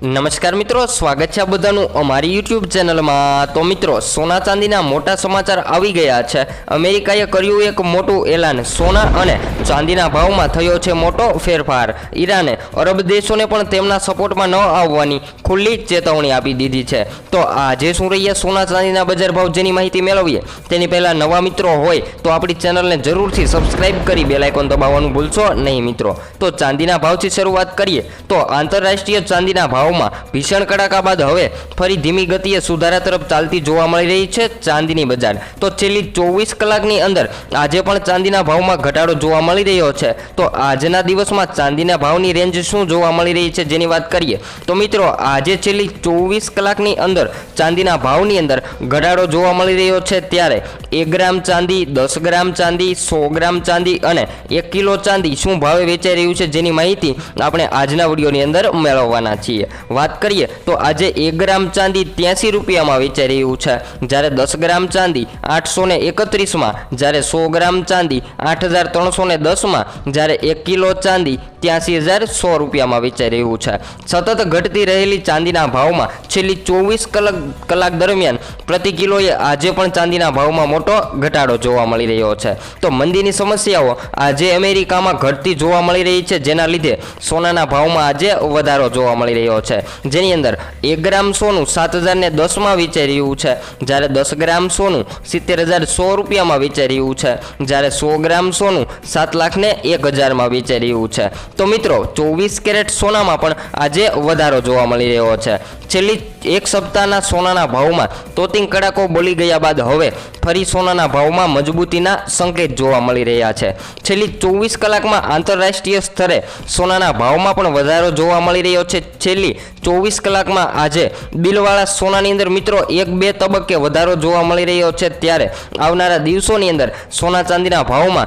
નમસ્કાર મિત્રો, સ્વાગત છે બધાનું અમારી યુટ્યુબ ચેનલમાં તો મિત્રો, સોના ચાંદીના મોટા સમાચાર આવી ગયા છે. અમેરિકાએ કર્યું એક મોટું એલાન. સોના અને ચાંદીના ભાવમાં થયો છે મોટો ફેરફાર. ઈરાને અરબ દેશોને પણ તેમના સપોર્ટમાં ન આવવાની ખુલ્લી ચેતવણી આપી દીધી છે. તો આજે શું રહ્યા સોના ચાંદીના બજાર ભાવ જેની માહિતી મેળવીએ. તેની પહેલાં નવા મિત્રો હોય તો આપણી ચેનલને જરૂરથી સબસ્ક્રાઇબ કરી બેલાઇકોન દબાવવાનું ભૂલશો નહીં મિત્રો. તો ચાંદીના ભાવથી શરૂઆત કરીએ. તો આંતરરાષ્ટ્રીય ચાંદીના ભાવમાં ભીષણ કડાકા બાદ હવે ફરી ધીમી ગતિએ સુધારા તરફ ચાલતી જોવા મળી રહી છે ચાંદીની બજાર. તો છેલ્લી ચોવીસ કલાકની અંદર આજે પણ ચાંદીના ભાવમાં ઘટાડો જોવા મળી રહ્યો છે. તો આજના દિવસમાં ચાંદીના ભાવની રેન્જ શું જોવા મળી રહી છે જેની વાત કરીએ, તો મિત્રો આજે છેલ્લી ચોવીસ કલાકની અંદર ચાંદીના ભાવની અંદર ઘટાડો જોવા મળી રહ્યો છે ત્યારે એક ગ્રામ ચાંદી, દસ ગ્રામ ચાંદી, સો ગ્રામ ચાંદી અને એક કિલો ચાંદી શું ભાવે વેચાઈ રહ્યું છે જેની માહિતી આપણે આજના વિડીયોની અંદર મેળવવાના છીએ. વાત કરીએ તો આજે એક ગ્રામ ચાંદી ત્યાંસી રૂપિયામાં વેચાઈ રહ્યું છે. જ્યારે દસ ગ્રામ ચાંદી આઠસો ને એકત્રીસમાં, જ્યારે સો ગ્રામ ચાંદી આઠ હજાર ત્રણસો ને દસમાં, જ્યારે એક કિલો ચાંદી ત્યાંસી હજાર સો રૂપિયામાં વેચાઈ રહ્યું છે. સતત ઘટતી રહેલી ચાંદીના ભાવમાં છેલ્લી ચોવીસ કલાક કલાક દરમિયાન પ્રતિ કિલોએ આજે પણ ચાંદીના ભાવમાં મોટો ઘટાડો જોવા મળી રહ્યો છે. તો મંદીની સમસ્યાઓ આજે અમેરિકામાં ઘટતી જોવા મળી રહી છે. જેના લીધે સોનાના ભાવમાં આજે વધારો જોવા મળી રહ્યો છે. જેની અંદર એક ગ્રામ સોનું સાત હજારને દસમાં વેચાઈ રહ્યું છે. જ્યારે દસ ગ્રામ સોનું સિત્તેર હજાર સો રૂપિયામાં વેચાઈ રહ્યું છે. જ્યારે સો ગ્રામ સોનું સાત લાખને એક હજારમાં વેચાઈ રહ્યું છે. તો મિત્રો, ચોવીસ કેરેટ સોનામાં પણ આજે વધારો જોવા મળી રહ્યો છે. છેલ્લી એક સપ્તાહના સોનાના ભાવમાં તોતિંગ કડાકો બોલી ગયા બાદ હવે ફરી સોનાના ભાવમાં મજબૂતીના સંકેત જોવા મળી રહ્યા છે. છેલ્લી ચોવીસ કલાકમાં આંતરરાષ્ટ્રીય સ્તરે સોનાના ભાવમાં પણ વધારો જોવા મળી રહ્યો છે. છેલ્લી ચોવીસ કલાકમાં આજે બિલવાળા સોનાની અંદર મિત્રો એક બે તબક્કે વધારો જોવા મળી રહ્યો છે ત્યારે આવનારા દિવસોની અંદર સોના ચાંદીના ભાવમાં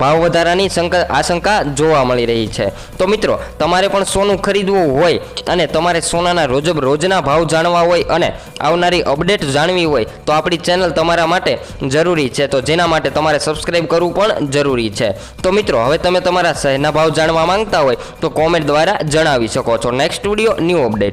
ભાવ વધારાની શંકા આશંકા જોવા મળી રહી છે. તો મિત્રો, તમારે પણ સોનું ખરીદવું હોય અને તમારે સોનાના રોજ રોજના ભાવ જાણવા હોય અને આવનારી અપડેટ જાણવી હોય તો આપણી ચેનલ તમારા માટે જરૂરી છે. તો જેના માટે તમારે સબસ્ક્રાઇબ કરવું પણ જરૂરી છે. તો મિત્રો, હવે તમે તમારા શહેરના ભાવ જાણવા માંગતા હોય તો કોમેન્ટ દ્વારા જણાવી શકો છો. Next video new update